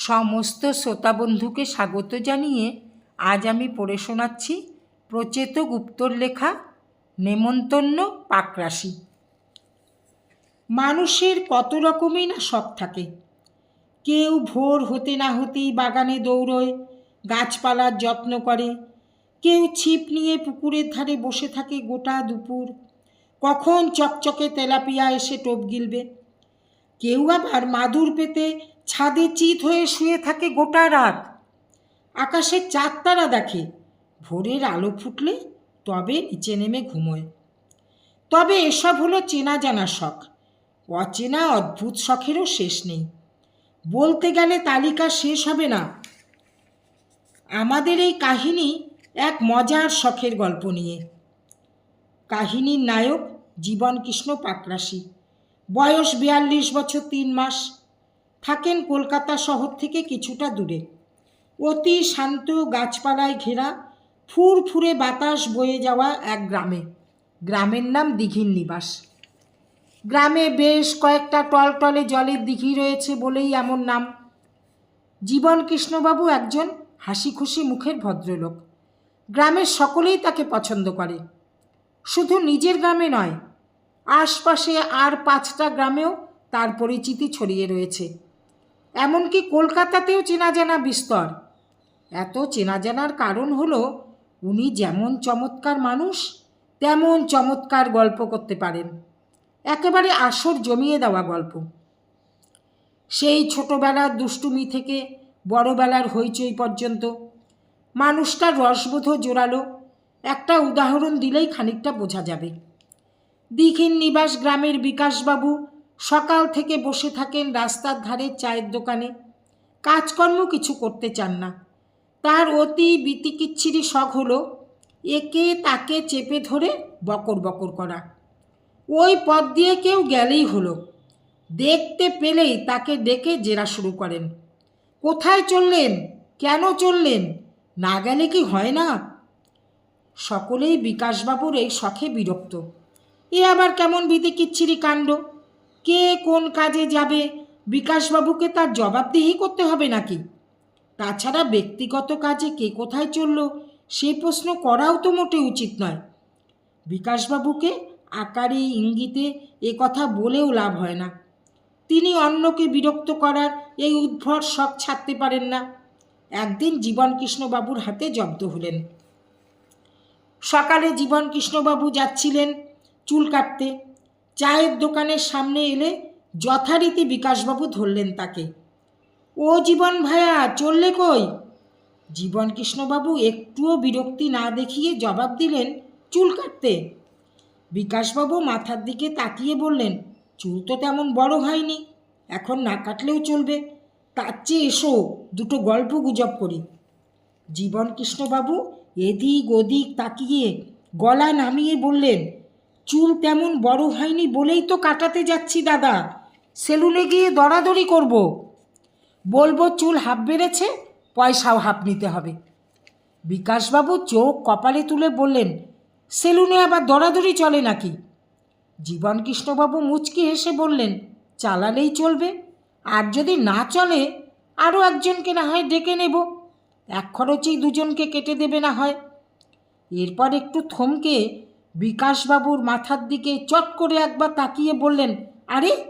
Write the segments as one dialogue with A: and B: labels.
A: সমস্ত শ্রোতা বন্ধুকে স্বাগত জানিয়ে আজ আমি পড়ে শোনাচ্ছি প্রচেত গুপ্তর লেখা নেমন্তন্ন পাকরাশি। মানুষের কত রকমই না শখ থাকে। কেউ ভোর হতে না হতেই বাগানে দৌড়য়, গাছপালার যত্ন করে। কেউ ছিপ নিয়ে পুকুরের ধারে বসে থাকে গোটা দুপুর। কখন চকচকে তেলাপিয়া এসে টোপ গিলবে। কেউ আবার মাদুর পেতে ছাদে চিত হয়ে শুয়ে থাকে গোটা রাত। আকাশে চাঁদ তারা দেখে, ভোরের আলো ফুটলে তবে নিচে নেমে ঘুমোয়। তবে এসব হলো চেনা জানা শখ, অচেনা অদ্ভুত শখেরও শেষ নেই। বলতে গেলে তালিকা শেষ হবে না। আমাদের এই কাহিনী এক মজার শখের গল্প নিয়ে। কাহিনীর নায়ক জীবন কৃষ্ণ পাকরাশি। বয়স বিয়াল্লিশ বছর তিন মাস। থাকেন কলকাতা শহর থেকে কিছুটা দূরে। অতি শান্ত গাছপালায় ঘেরা ফুরফুরে বাতাস বয়ে যাওয়া এক গ্রামে। গ্রামের নাম দিঘির নিবাস। গ্রামে বেশ কয়েকটা টলটলে জলের দিঘি রয়েছে বলেই এমন নাম। জীবন কৃষ্ণবাবু একজন হাসি খুশি মুখের ভদ্রলোক। গ্রামের সকলেই তাকে পছন্দ করে। শুধু নিজের গ্রামে নয় আশপাশে আর পাঁচটা গ্রামেও তার পরিচিতি ছড়িয়ে রয়েছে। এমনকি কলকাতাতেও চেনা জানা বিস্তর। এত চেনা জানার কারণ হলো, উনি যেমন চমৎকার মানুষ, তেমন চমৎকার গল্প করতে পারেন। একেবারে আসর জমিয়ে দেওয়া গল্প। সেই ছোটোবেলার দুষ্টুমি থেকে বড়বেলার হইচই পর্যন্ত মানুষটার রসবোধ জোরালো। একটা উদাহরণ দিলেই খানিকটা বোঝা যাবে। দীঘির নিবাস গ্রামের বিকাশবাবু সকাল থেকে বসে থাকেন রাস্তার ধারে চায়ের দোকানে। কাজকর্ম কিছু করতে চান না। তার অতি বিতিকিচ্ছিরি শখ হলো একে তাকে চেপে ধরে বকর বকর করা। ওই পথ দিয়ে কেউ গেলেই হলো। দেখতে পেলেই তাকে ডেকে জেরা শুরু করেন। কোথায় চললেন? কেন চললেন? না গেলে কি হয় না? সকলেই বিকাশবাবুর এই শখে বিরক্ত। এ আবার কেমন বিতিকিচ্ছিরি কাণ্ড? কে কোন কাজে যাবে? বিকাশবাবুকে তার জবাবদিহি করতে হবে নাকি? তাছাড়া ব্যক্তিগত কাজে কে কোথায় চলল, সে প্রশ্ন করাও তো মোটে উচিত নয়। বিকাশবাবুকে আকারে ইঙ্গিতে এ কথা বলেও লাভ হয় না। তিনি অন্যকে বিরক্ত করার এই উদ্ভট শখ ছাড়তে পারেন না। একদিন জীবনকৃষ্ণবাবুর হাতে জব্দ হলেন। সকালে জীবনকৃষ্ণবাবু যাচ্ছিলেন চুল কাটতে। চায়ের দোকানের সামনে এলে যথারীতি বিকাশবাবু ধরলেন তাকে। ও জীবন ভায়া, চললে কই? জীবন কৃষ্ণবাবু একটুও বিরক্তি না দেখিয়ে জবাব দিলেন, চুল কাটতে। বিকাশবাবু মাথার দিকে তাকিয়ে বললেন, চুল তো তেমন বড় হয়নি, এখন না কাটলেও চলবে। তার চেয়ে এসো, দুটো গল্প গুজব করি। জীবন কৃষ্ণবাবু এদিক ওদিক তাকিয়ে গলা নামিয়ে বললেন চুল তেমন বড় হয়নি বলেই তো কাটাতে যাচ্ছি, দাদা। সেলুনে গিয়ে দরাদরি করব। বলব, চুল হাফ বেড়েছে, পয়সাও হাফ নিতে হবে। বিকাশবাবু চোখ কপালে তুলে বললেন, সেলুনে আবার দরাদরি চলে নাকি? জীবন কৃষ্ণবাবু মুচকি হেসে বললেন, চালালেই চলবে। আর যদি না চলে, আরও একজনকে না হয় ডেকে নেব। এক খরচেই দুজনকে কেটে দেবে না হয়। এরপর একটু থমকে বিকাশবাবুর মাথার দিকে চট করে একবার তাকিয়ে বললেন, আরে,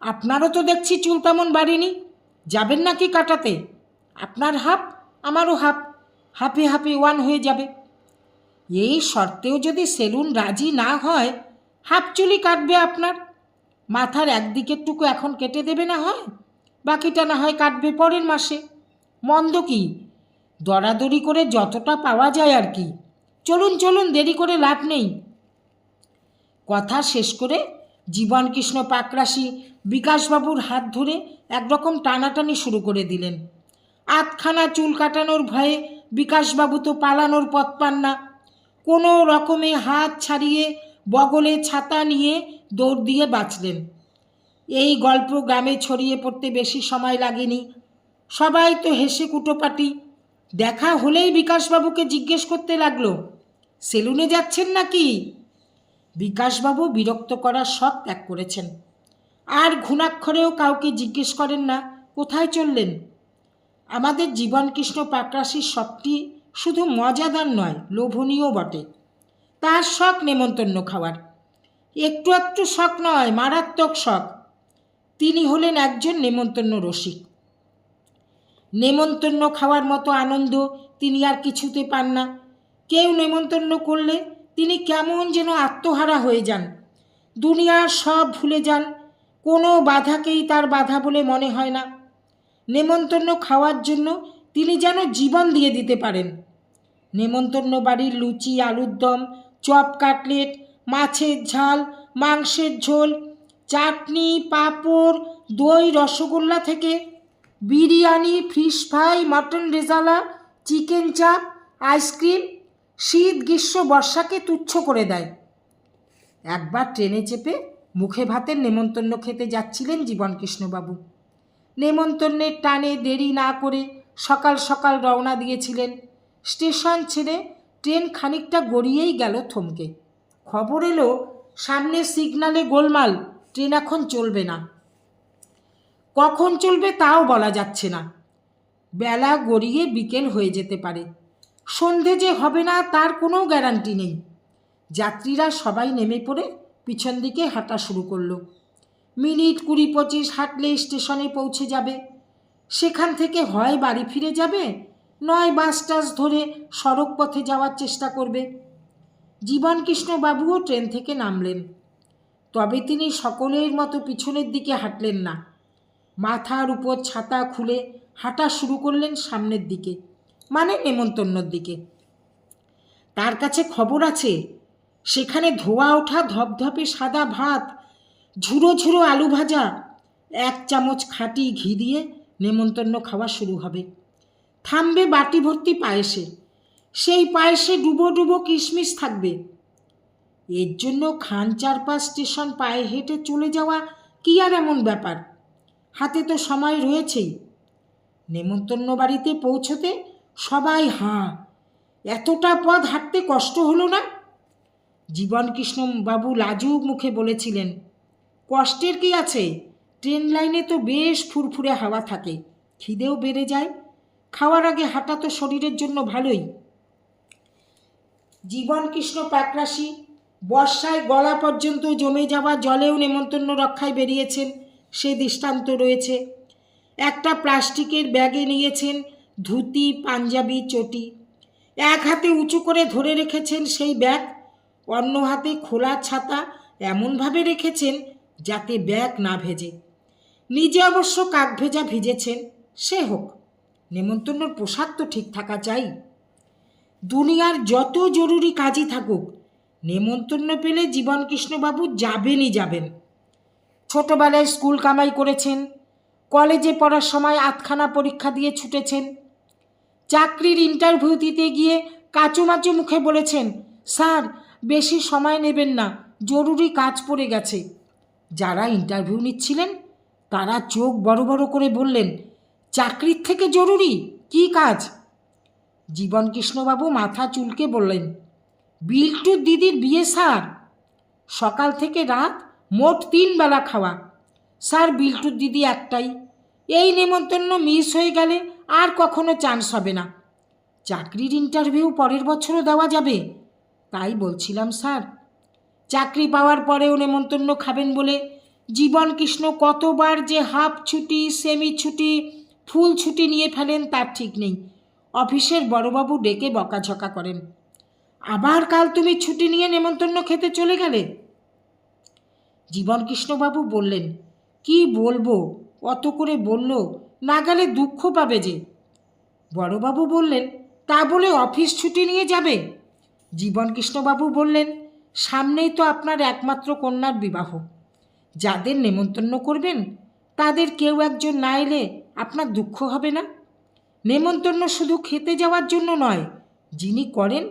A: আপনারও তো দেখছি চুল তেমন বাড়েনি। যাবেন নাকি কাটাতে? আপনার হাফ, আমারও হাফ। হাফে হাফে ওয়ান হয়ে যাবে। এই শর্তেও যদি সেলুন রাজি না হয়, হাফ চুলি কাটবে আপনার। মাথার একদিকের টুকু এখন কেটে দেবে না হয়, বাকিটা না হয় কাটবে পরের মাসে। মন্দ কি? দরাদরি করে যতটা পাওয়া যায় আর কি। চলুন চলুন, দেরি করে লাভ নেই। কথা শেষ করে জীবনকৃষ্ণ পাকরাশি বিকাশবাবুর হাত ধরে একরকম টানাটানি শুরু করে দিলেন। আধখানা চুল কাটানোর ভয়ে বিকাশবাবু তো পালানোর পথ পান না। কোনো রকমে হাত ছাড়িয়ে বগলে ছাতা নিয়ে দৌড় দিয়ে বাঁচলেন। এই গল্প গ্রামে ছড়িয়ে পড়তে বেশি সময় লাগেনি। সবাই তো হেসে কুটোপাটি। দেখা হলেই বিকাশবাবুকে জিজ্ঞেস করতে লাগল, সেলুনে যাচ্ছেন নাকি? বিকাশবাবু বিরক্ত করার শখ ত্যাগ করেছেন। আর ঘুণাক্ষরেও কাউকে জিজ্ঞেস করেন না, কোথায় চললেন? আমাদের জীবনকৃষ্ণ প্রাকরাশির শখটি শুধু মজাদার নয়, লোভনীয় বটে। তার শখ নেমন্তন্ন খাওয়ার। একটু একটু শখ নয়, মারাত্মক শখ। তিনি হলেন একজন নেমন্তন্ন রসিক। নেমন্তন্ন খাওয়ার মতো আনন্দ তিনি আর কিছুতে পান না। কেউ নেমন্তন্ন করলে তিনি কেমন যেন আত্মহারা হয়ে যান। দুনিয়ার সব ভুলে যান, কোনো বাধাকেই তার বাধা বলে মনে হয় না। নেমন্তন্ন খাওয়ার জন্য তিনি যেন জীবন দিয়ে দিতে পারেন। নেমন্তন্ন বাড়ির লুচি, আলুর দম, চপ কাটলেট, মাছের ঝাল, মাংসের ঝোল, চাটনি, পাঁপড়, দই, রসগোল্লা থেকে biryani, fish fry, mutton rezala, chicken chaap, ice cream শীত, গ্রীষ্ম, বর্ষাকে তুচ্ছ করে দেয়। একবার ট্রেনে চেপে মুখে ভাতের নেমন্তন্ন খেতে যাচ্ছিলেন জীবনকৃষ্ণবাবু। নেমন্তন্নের টানে দেরি না করে সকাল সকাল রওনা দিয়েছিলেন। স্টেশন ছেড়ে ট্রেন খানিকটা গড়িয়েই গেল থমকে। খবর এলো, সামনে সিগনালে গোলমাল, ট্রেন এখন চলবে না। কখন চলবে তাও বলা যাচ্ছে না। বেলা গড়িয়ে বিকেল হয়ে যেতে পারে। সন্ধে যে হবে না তার কোনো গ্যারান্টি নেই। যাত্রীরা সবাই নেমে পড়ে পিছন দিকে হাঁটা শুরু করল। মিনিট কুড়ি পঁচিশ হাঁটলে স্টেশনে পৌঁছে যাবে। সেখান থেকে হয় বাড়ি ফিরে যাবে, নয় বাস টাস ধরে সড়ক পথে যাওয়ার চেষ্টা করবে। জীবনকৃষ্ণবাবুও ট্রেন থেকে নামলেন। তবে তিনি সকলের মতো পিছনের দিকে হাঁটলেন না। মাথার উপর ছাতা খুলে হাঁটা শুরু করলেন সামনের দিকে। মানে নেমন্তন্নর দিকে। তার কাছে খবর আছে, সেখানে ধোয়া ওঠা ধপধপে সাদা ভাত ঝুড়ো ঝুড়ো আলু ভাজা, এক চামচ খাঁটি ঘি দিয়ে নেমন্তন্ন খাওয়া শুরু হবে। থামবে বাটি ভর্তি পায়েসে, সেই পায়েসে ডুবো ডুবো কিশমিশ থাকবে। এর জন্য খান চারপাশ স্টেশন পায়ে হেঁটে চলে যাওয়া কি আর এমন ব্যাপার? হাতে তো সময় রয়েছেই। নেমন্তন্ন বাড়িতে পৌঁছতে সবাই হাঁ। এতটা পথ হাঁটতে কষ্ট হলো না? জীবনকৃষ্ণ বাবু লাজুক মুখে বলেছিলেন, কষ্টের কি আছে? ট্রেন লাইনে তো বেশ ফুরফুরে হাওয়া থাকে। খিদেও বেড়ে যায়। খাওয়ার আগে হাঁটা তো শরীরের জন্য ভালোই। জীবনকৃষ্ণ প্রাকরাশি, বর্ষায় গলা পর্যন্ত জমে যাওয়া জলেও নেমন্তন্ন রক্ষায় বেরিয়েছেন। সে দৃষ্টান্ত রয়েছে। একটা প্লাস্টিকের ব্যাগে নিয়েছেন ধুতি, পাঞ্জাবি, চটি। এক হাতে উঁচু করে ধরে রেখেছেন সেই ব্যাগ, অন্য হাতে খোলা ছাতা এমনভাবে রেখেছেন যাতে ব্যাগ না ভেজে। নিজে অবশ্য কাক ভেজা ভিজেছেন, সে হোক, নেমন্তন্নর পোশাক তো ঠিক থাকা চাই। দুনিয়ার যত জরুরি কাজই থাকুক, নেমন্তন্ন পেলে জীবনকৃষ্ণবাবু যাবেনই যাবেন। ছোটবেলায় স্কুল কামাই করেছেন, কলেজে পড়ার সময় আটখানা পরীক্ষা দিয়ে ছুটেছেন চাকরির ইন্টারভিউ দিতে গিয়ে কাচুমাচু মুখে বলেছেন, স্যার, বেশি সময় নেবেন না, জরুরি কাজ পড়ে গেছে। যারা ইন্টারভিউ নিচ্ছিলেন, তারা চোখ বড় বড় করে বললেন, চাকরির থেকে জরুরি? কি কাজ? জীবনকৃষ্ণবাবু মাথা চুলকে বললেন বিল্টুর দিদির বিয়ে, স্যার। সকাল থেকে রাত মোট তিন বেলা খাওয়া। স্যার বিল্টুর দিদি একটাই। এই নেমন্তন্ন মিস হয়ে গেলে আর কখনো চান্স হবে না। চাকরির ইন্টারভিউ পরের বছরও দেওয়া যাবে, তাই বলছিলাম, স্যার। চাকরি পাওয়ার পরেও নেমন্তন্ন খাবেন বলে জীবন কৃষ্ণ কতবার যে হাফ ছুটি সেমি ছুটি, ফুল ছুটি নিয়ে ফেলেন তার ঠিক নেই। অফিসের বড়বাবু ডেকে বকাঝকা করেন, আবার কাল তুমি ছুটি নিয়ে নেমন্তন্ন খেতে চলে গেলে? জীবনকৃষ্ণবাবু বললেন, কি বলব? অত করে বলল না গেলে দুঃখ পাবে যে। বড়বাবু বললেন, তা বলে অফিস ছুটি নিয়ে যাবে? জীবনকৃষ্ণবাবু বললেন, সামনেই তো আপনার একমাত্র কন্যার বিবাহ। যাদের নেমন্তন্ন করবেন, তাদের কেউ একজন না এলে আপনার দুঃখ হবে না। নেমন্তন্ন শুধু খেতে যাওয়ার জন্য নয়, যিনি করেন,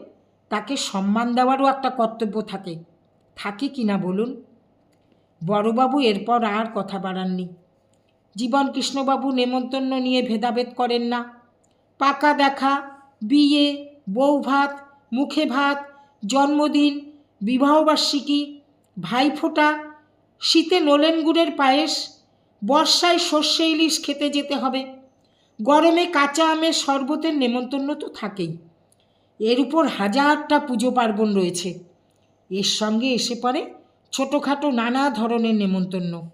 A: তাকে সম্মান দেওয়ারও একটা কর্তব্য থাকে। থাকে কি না বলুন? বড়বাবু এরপর আর কথা বাড়াননি। জীবন কৃষ্ণবাবু নেমন্তন্ন নিয়ে ভেদাভেদ করেন না। পাকা দেখা, বিয়ে বউ ভাত মুখে ভাত, জন্মদিন, বিবাহবার্ষিকী, ভাইফোঁটা, শীতে নলেন গুড়ের পায়েস, বর্ষায় সর্ষে ইলিশ খেতে যেতে হবে। গরমে কাঁচা আমের শরবতের নেমন্তন্ন তো থাকেই। এর উপর হাজারটা পুজো পার্বণ রয়েছে। এর সঙ্গে এসে পড়ে ছোটোখাটো নানা ধরনের নেমন্তন্ন।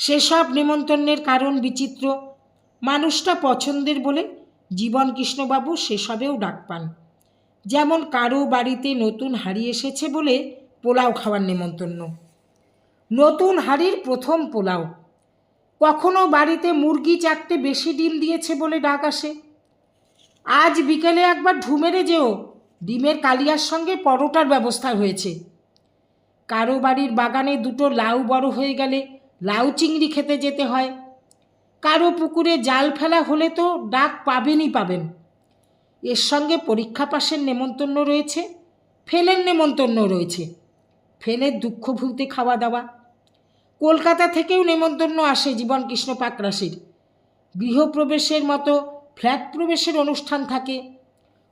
A: সেসব নেমন্তন্নের কারণ বিচিত্র। মানুষটা পছন্দের বলে জীবন কৃষ্ণবাবু সেসবেও ডাক পান। যেমন কারও বাড়িতে নতুন হাড়ি এসেছে বলে পোলাও খাওয়ার নেমন্তন্ন নতুন হাড়ির প্রথম পোলাও। কখনো বাড়িতে মুরগি চারটে বেশি ডিম দিয়েছে বলে ডাক আসে। আজ বিকেলে একবার ঢুমেরে যেও, ডিমের কালিয়ার সঙ্গে পরোটার ব্যবস্থা হয়েছে। কারও বাড়ির বাগানে দুটো লাউ বড় হয়ে গেলে লাউ চিংড়ি খেতে যেতে হয়। কারও পুকুরে জাল ফেলা হলে তো ডাক পাবেনই পাবেন। এর সঙ্গে পরীক্ষা পাশের নেমন্তন্ন রয়েছে, ফেলের নেমন্তন্ন রয়েছে। ফেলের দুঃখ ভুলতে খাওয়া দাওয়া। কলকাতা থেকেও নেমন্তন্ন আসে জীবন কৃষ্ণ পাকরাশির গৃহপ্রবেশের মতো ফ্ল্যাট প্রবেশের অনুষ্ঠান থাকে।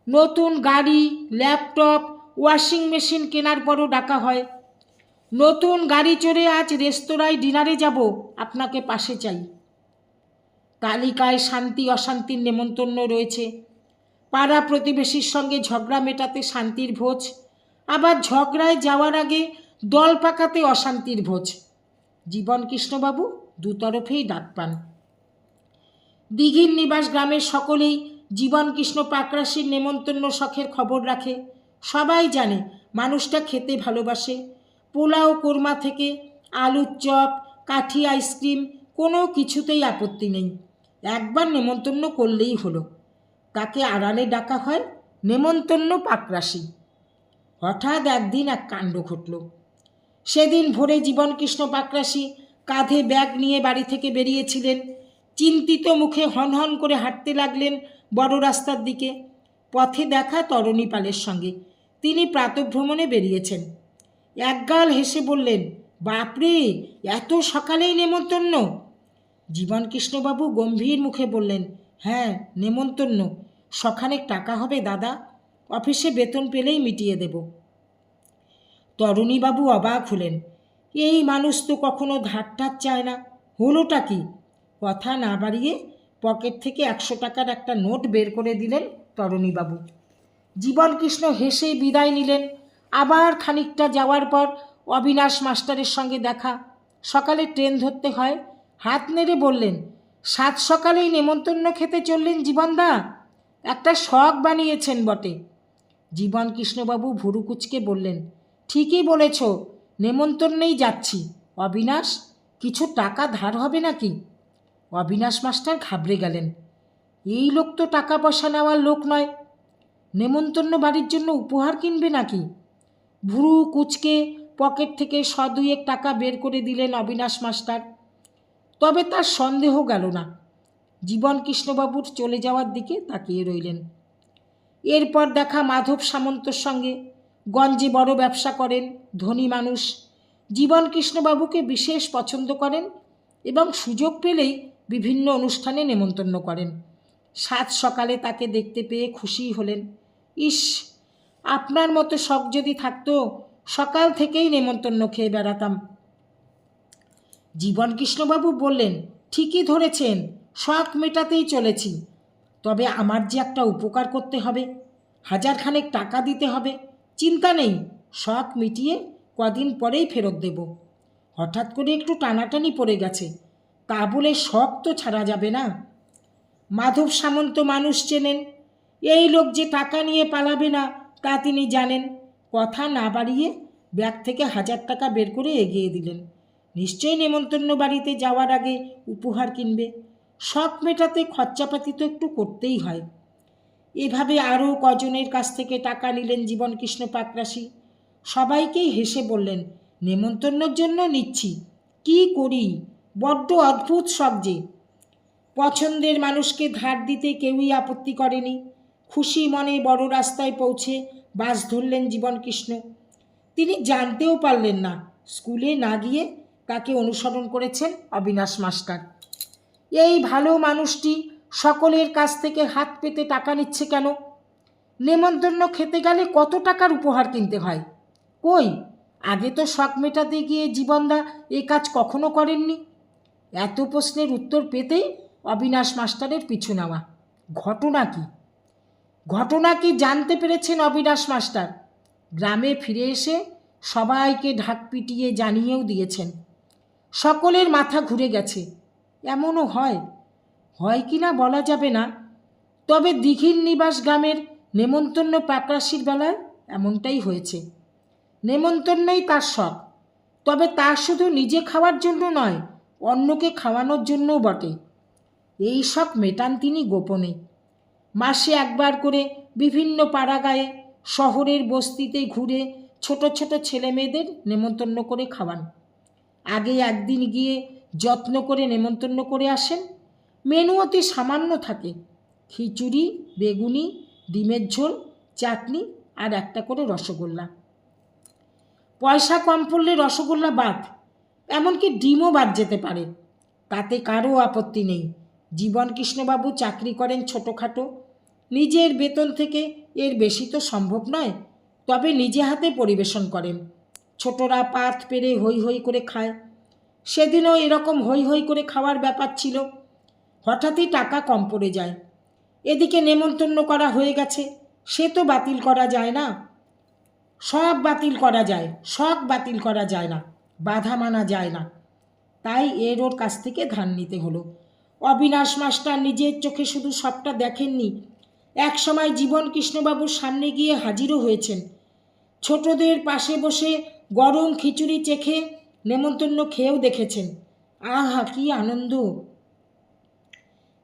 A: নতুন গাড়ি, ল্যাপটপ, ওয়াশিং মেশিন কেনার পরও ডাকা হয়। নতুন গাড়ি চড়ে আজ রেস্তোরাঁয় ডিনারে যাব, আপনাকে পাশে চাই। তালিকায় শান্তি অশান্তির নেমন্তন্ন রয়েছে। পাড়া প্রতিবেশীর সঙ্গে ঝগড়া মেটাতে শান্তির ভোজ, আবার ঝগড়ায় যাওয়ার আগে দল পাকাতে অশান্তির ভোজ। জীবন কৃষ্ণবাবু, দুতরফেই ডাক পান। দিঘির নিবাস গ্রামের সকলেই জীবন কৃষ্ণ পাকরাশির নেমন্তন্ন শখের খবর রাখে। সবাই জানে, মানুষটা খেতে ভালোবাসে। পোলাও কোরমা থেকে আলুর চপ, কাঠি আইসক্রিম, কোনো কিছুতেই আপত্তি নেই। একবার নেমন্তন্ন করলেই হলো। তাকে আড়ালে ডাকা হয় নেমন্তন্ন পাকরাশি। হঠাৎ একদিন এক কাণ্ড ঘটল। সেদিন ভোরে জীবনকৃষ্ণ পাকরাশি কাঁধে ব্যাগ নিয়ে বাড়ি থেকে বেরিয়েছিলেন। চিন্তিত মুখে হনহন করে হাঁটতে লাগলেন বড় রাস্তার দিকে। পথে দেখা তরণী পালের সঙ্গে। তিনি প্রাতভ্রমণে বেরিয়েছেন। একগাল হেসে বললেন, বাপরে, এত সকালেই নেমন্তন্ন। জীবনকৃষ্ণবাবু গম্ভীর মুখে বললেন হ্যাঁ নেমন্তন্ন। সখানেক টাকা হবে, দাদা। অফিসে বেতন পেলেই মিটিয়ে দেব। তরুণীবাবু অবাক হলেন, এই মানুষ তো কখনো ধারটার চায় না। হলোটা কি? কথা না বাড়িয়ে পকেট থেকে একশো টাকার একটা নোট বের করে দিলেন তরুণীবাবু। জীবনকৃষ্ণ হেসে বিদায় নিলেন। আবার খানিকটা যাওয়ার পর অবিনাশ মাস্টারের সঙ্গে দেখা। সকালে ট্রেন ধরতে হয়। হাত নেড়ে বললেন, সাত সকালেই নেমন্তন্ন খেতে চললেন জীবনদা? একটা শখ বানিয়েছেন বটে। জীবন কৃষ্ণবাবু ভুরুকুচকে বললেন, ঠিকই বলেছ, নেমন্তন্নেই যাচ্ছি। অবিনাশ, কিছু টাকা ধার হবে নাকি? অবিনাশ মাস্টার ঘাবড়ে গেলেন, এই লোক তো টাকা পয়সা নেওয়ার লোক নয়। নেমন্তন্ন বাড়ির জন্য উপহার কিনবে নাকি? ভুরু কুচকে পকেট থেকে শ দুয়েক টাকা বের করে দিলেন অবিনাশ মাস্টার। তবে তার সন্দেহ গেল না। জীবন কৃষ্ণবাবুর চলে যাওয়ার দিকে তাকিয়ে রইলেন। এরপর দেখা মাধব সামন্তর সঙ্গে। গঞ্জে বড় ব্যবসা করেন, ধনী মানুষ। জীবন কৃষ্ণবাবুকে বিশেষ পছন্দ করেন এবং সুযোগ পেলেই বিভিন্ন অনুষ্ঠানে নেমন্তন্ন করেন। সাত সকালে তাকে দেখতে পেয়ে খুশি হলেন। ইস আপনার মতো শখ যদি থাকতো, সকাল থেকেই নেমন্তন্ন খেয়ে বেড়াতাম। জীবন কৃষ্ণবাবু বললেন, ঠিকই ধরেছেন, শখ মেটাতেই চলেছি। তবে আমার যে একটা উপকার করতে হবে, হাজারখানেক টাকা দিতে হবে, চিন্তা নেই, শখ মিটিয়ে কদিন পরেই ফেরত দেব। হঠাৎ করে একটু টানাটানি পড়ে গেছে, তা বলে শখ তো ছাড়া যাবে না। মাধব সামন্ত মানুষ চেনেন, এই লোক যে টাকা নিয়ে পালাবে না তা তিনি জানেন। কথা না বাড়িয়ে ব্যাগ থেকে হাজার টাকা বের করে এগিয়ে দিলেন। নিশ্চয়ই নেমন্তন্ন বাড়িতে যাওয়ার আগে উপহার কিনবে। শখ মেটাতে খরচাপাতি তো একটু করতেই হয়। এভাবে আরও কজনের কাছ থেকে টাকা নিলেন জীবন কৃষ্ণ পাকরাশি। সবাইকেই হেসে বললেন, নেমন্তন্নর জন্য নিচ্ছি। কি করি? বড্ড অদ্ভুত শখ যে। পছন্দের মানুষকে ধার দিতে কেউই আপত্তি করেনি। খুশি মনে বড় রাস্তায় পৌঁছে বাস ধরলেন জীবনকৃষ্ণ। তিনি জানতেও পারলেন না, স্কুলে না গিয়ে তাকে অনুসরণ করেছেন অবিনাশ মাস্টার। এই ভালো মানুষটি সকলের কাছ থেকে হাত পেতে টাকা নিচ্ছে কেন? নেমন্তন্ন খেতে গেলে কত টাকার উপহার কিনতে হয়? কই, আগে তো শখ মেটাতে গিয়ে জীবনদা এ কাজ কখনো করেননি? এত প্রশ্নের উত্তর পেতেই অবিনাশ মাস্টারের পিছু নেওয়া। ঘটনা কি? ঘটনা কি জানতে পেরেছেন অবিনাশ মাস্টার? গ্রামে ফিরে এসে সবাইকে ঢাক পিটিয়ে জানিয়েও দিয়েছেন। সকলের মাথা ঘুরে গেছে। এমনও হয়। হয় কি না বলা যাবে না। তবে দিঘির নিবাস গ্রামের নেমন্তন্ন প্রাকরাশির বেলায় এমনটাই হয়েছে। নেমন্তন্নই তার শখ। তবে তা শুধু নিজে খাওয়ার জন্য নয়, অন্যকে খাওয়ানোর জন্যও বটে। এই শখ মেটান তিনি গোপনে। মাসে একবার করে বিভিন্ন পাড়াগায়ে শহরের বস্তিতে ঘুরে ছোট ছোট ছেলে মেয়েদের নেমন্তন্ন করে খাওয়ান। আগে একদিন গিয়ে যত্ন করে নেমন্তন্ন করে আসেন। মেনু অতি সামান্য থাকে। খিচুড়ি, বেগুনি, ডিমের ঝোল, চাটনি আর একটা করে রসগোল্লা। পয়সা কম পড়লে রসগোল্লা বাদ, এমনকি ডিমও বাদ যেতে পারে। তাতে কারও আপত্তি নেই। জীবন কৃষ্ণবাবু চাকরি করেন ছোটোখাটো। নিজের বেতন থেকে এর বেশি তো সম্ভব নয়, তবে নিজে হাতে পরিবেশন করেন। ছোটরা পাত পেরে হই হই করে খায়। সেদিনও এরকম হই হই করে খাওয়ার ব্যাপার ছিল। হঠাৎই টাকা কম পড়ে যায়। এদিকে নেমন্তন্ন করা হয়ে গেছে। সে তো বাতিল করা যায় না। সব বাতিল করা যায়, সব বাতিল করা যায় না, বাধা মানা যায় না। তাই এর ওর কাছ থেকে ধান নিতে হলো। অবিনাশ মাস্টার নিজের চোখে শুধু সবটা দেখেননি। এক সময় জীবন কৃষ্ণবাবুর সামনে গিয়ে হাজিরও হয়েছেন। ছোটদের পাশে বসে গরম খিচুড়ি চেখে নেমন্তন্ন খেয়েও দেখেছেন। আহা, কি আনন্দ!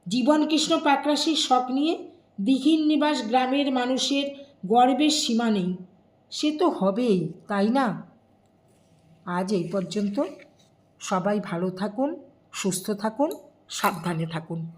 A: জীবন কৃষ্ণ পাকরাশির শখ নিয়ে দিঘির নিবাস গ্রামের মানুষের গর্বের সীমা নেই। সে তো হবেই, তাই না? আজ এই পর্যন্ত। সবাই ভালো থাকুন, সুস্থ থাকুন। সাবধানে থাকুন।